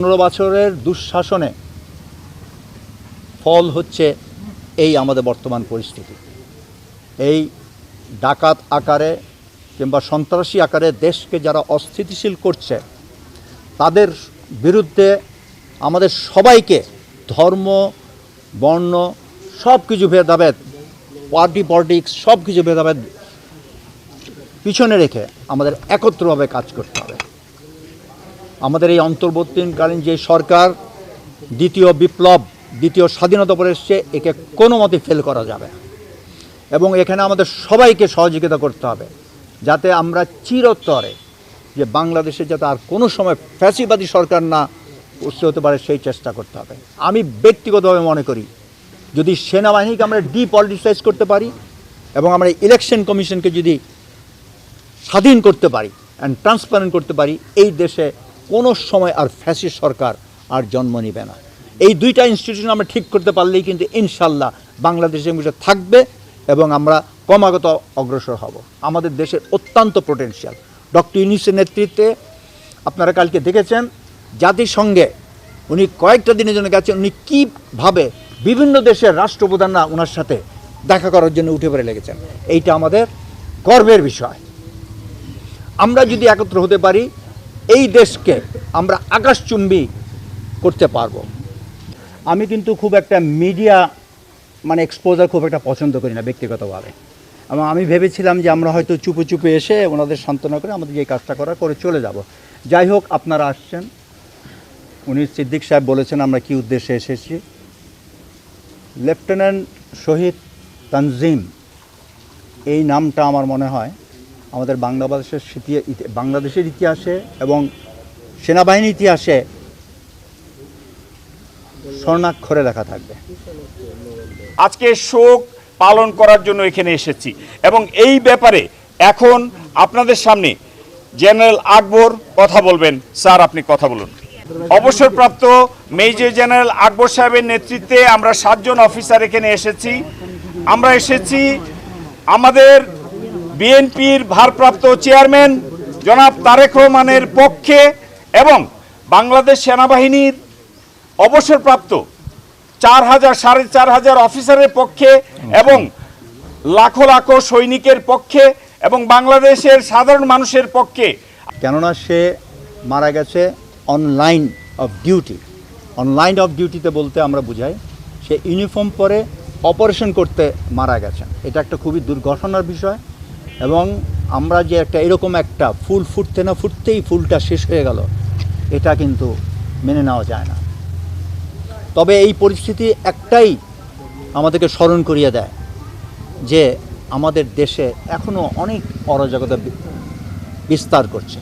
পনেরো বছরের দুঃশাসনে ফল হচ্ছে এই আমাদের বর্তমান পরিস্থিতি। এই ডাকাত আকারে কিংবা সন্ত্রাসী আকারে দেশকে যারা অস্থিতিশীল করছে, তাদের বিরুদ্ধে আমাদের সবাইকে ধর্ম, বর্ণ সব কিছু ভেদাভেদ, পার্টি পলিটিক্স সব কিছু ভেদাভেদ পিছনে রেখে আমাদের একত্রভাবে কাজ করতে হবে। আমাদের এই অন্তর্বর্তীকালীন যে সরকার, দ্বিতীয় বিপ্লব, দ্বিতীয় স্বাধীনতা পরে এসছে, একে কোনো মতে ফেল করা যাবে না। এবং এখানে আমাদের সবাইকে সহযোগিতা করতে হবে, যাতে আমরা চিরতরে যে বাংলাদেশে যাতে আর কোনো সময় ফ্যাসিবাদী সরকার না উৎস হতে পারে, সেই চেষ্টা করতে হবে আমি ব্যক্তিগতভাবে মনে করি, যদি সেনাবাহিনীকে আমরা ডিপলিটিসাইজ করতে পারি এবং আমরা ইলেকশন কমিশনকে যদি স্বাধীন করতে পারি অ্যান্ড ট্রান্সপারেন্ট করতে পারি, এই দেশে কোনো সময় আর ফ্যাসিস্ট সরকার আর জন্ম নেবে না। এই দুইটা ইনস্টিটিউশন আমরা ঠিক করতে পারলেই কিন্তু ইনশাল্লাহ বাংলাদেশের বিষয় থাকবে এবং আমরা ক্রমাগত অগ্রসর হব। আমাদের দেশের অত্যন্ত পোটেনশিয়াল ডক্টর ইউনিসের নেতৃত্বে আপনারা কালকে দেখেছেন, জাতিসংঘে উনি কয়েকটা দিনের জন্য গেছেন, উনি কীভাবে বিভিন্ন দেশের রাষ্ট্রপ্রধানরা ওনার সাথে দেখা করার জন্য উঠে পড়ে লেগেছেন। এইটা আমাদের গর্বের বিষয়। আমরা যদি একত্র হতে পারি এই দেশকে আমরা আকাশচুম্বী করতে পারব। আমি কিন্তু খুব একটা মিডিয়া মানে এক্সপোজার খুব একটা পছন্দ করি না ব্যক্তিগতভাবে। এবং আমি ভেবেছিলাম যে আমরা হয়তো চুপে চুপে এসে ওনাদের সান্ত্বনা করে আমাদের যে কাজটা করার করে চলে যাব। যাই হোক, আপনারা আসছেন। উনি সিদ্দিক সাহেব বলেছেন, আমরা কি উদ্দেশ্যে এসেছি? লেফটেন্যান্ট শহীদ তানজিম, এই নামটা আমার মনে হয় আমাদের বাংলাদেশের বাংলাদেশের ইতিহাসে এবং সেনাবাহিনীর ইতিহাসে স্বর্ণাক্ষরে লেখা থাকবে। আজকে শোক পালন করার জন্য এখানে এসেছি এবং এই ব্যাপারে এখন আপনাদের সামনে জেনারেল আকবর কথা বলবেন। স্যার, আপনি কথা বলুন। অবসরপ্রাপ্ত মেজর জেনারেল আকবর সাহেবের নেতৃত্বে আমরা সাতজন অফিসার এখানে এসেছি। আমরা এসেছি আমাদের বিএনপির ভারপ্রাপ্ত চেয়ারম্যান জনাব তারেক রহমানের পক্ষে এবং বাংলাদেশ সেনাবাহিনীর অবসরপ্রাপ্ত চার হাজার, সাড়ে চার হাজার অফিসারের পক্ষে এবং লাখো লাখো সৈনিকের পক্ষে এবং বাংলাদেশের সাধারণ মানুষের পক্ষে। কেননা সে মারা গেছে online off duty online off ডিউটিতে বলতে আমরা বুঝাই, সে ইউনিফর্ম পরে অপারেশন করতে মারা গেছেন। এটা একটা খুবই দুর্ঘটনার বিষয়। এবং আমরা যে একটা এরকম একটা ফুল ফুটতে না ফুটতেই ফুলটা শেষ হয়ে গেল, এটা কিন্তু মেনে নেওয়া যায় না। তবে এই পরিস্থিতি একটাই আমাদেরকে স্মরণ করিয়ে দেয় যে আমাদের দেশে এখনও অনেক অরাজকতা বিস্তার করছে।